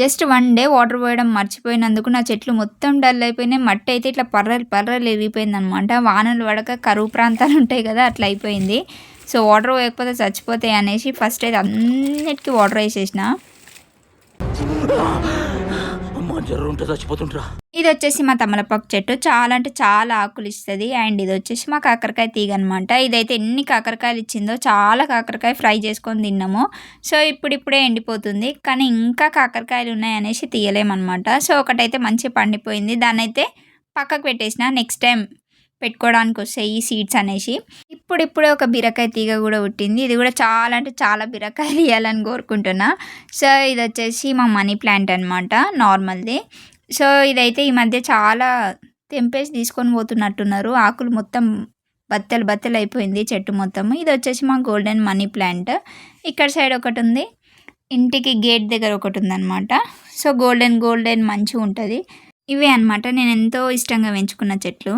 Just one day water పోయడం మర్చిపోయినందుకు నా చెట్లు మొత్తం డల్ అయిపోయినాయి. మట్టి అయితే ఇట్లా పర్రలు పర్రలు ఎరిగిపోయింది అనమాట వానలు పడక కరువు ప్రాంతాలు ఉంటాయి కదా అట్లా అయిపోయింది. సో వాటర్ పోయకపోతే చచ్చిపోతాయి అనేసి ఫస్ట్ అయితే అన్నిటికీ వాటర్ వేసేసిన. ఉంటే చచ్చిపోతుంటరా ఇది వచ్చేసి మా తమలపాకు చెట్టు. చాలా అంటే చాలా ఆకులు ఇస్తుంది. అండ్ ఇది వచ్చేసి మా కాకరకాయ తీగ అనమాట ఇదైతే ఎన్ని కాకరకాయలు ఇచ్చిందో చాలా కాకరకాయ ఫ్రై చేసుకొని తిన్నాము. సో ఇప్పుడిప్పుడే ఎండిపోతుంది. కానీ ఇంకా కాకరకాయలు ఉన్నాయి అనేసి తీయలేమన్నమాట. సో ఒకటైతే మంచిగా పండిపోయింది. దాన్ని అయితే పక్కకు పెట్టేసిన. నెక్స్ట్ టైం పెట్టుకోవడానికి వస్తాయి ఈ సీడ్స్ అనేసి. ఇప్పుడిప్పుడే ఒక బీరకాయ తీగ కూడా పుట్టింది. ఇది కూడా చాలా అంటే చాలా బీరకాయలు ఇవ్వాలని కోరుకుంటున్నా. సో ఇది వచ్చేసి మా మనీ ప్లాంట్ అనమాట నార్మల్ది. సో ఇదైతే ఈ మధ్య చాలా తెంపేసి తీసుకొని పోతున్నట్టున్నారు. ఆకులు మొత్తం బత్తలు బత్తలు అయిపోయింది చెట్టు మొత్తం ఇది వచ్చేసి మా గోల్డెన్ మనీ ప్లాంట్. ఇక్కడ సైడ్ ఒకటి ఉంది. ఇంటికి గేట్ దగ్గర ఒకటి ఉందన్నమాట. సో గోల్డెన్ గోల్డెన్ మంచిగా ఉంటుంది. ఇవే అనమాట నేను ఎంతో ఇష్టంగా పెంచుకున్న చెట్లు.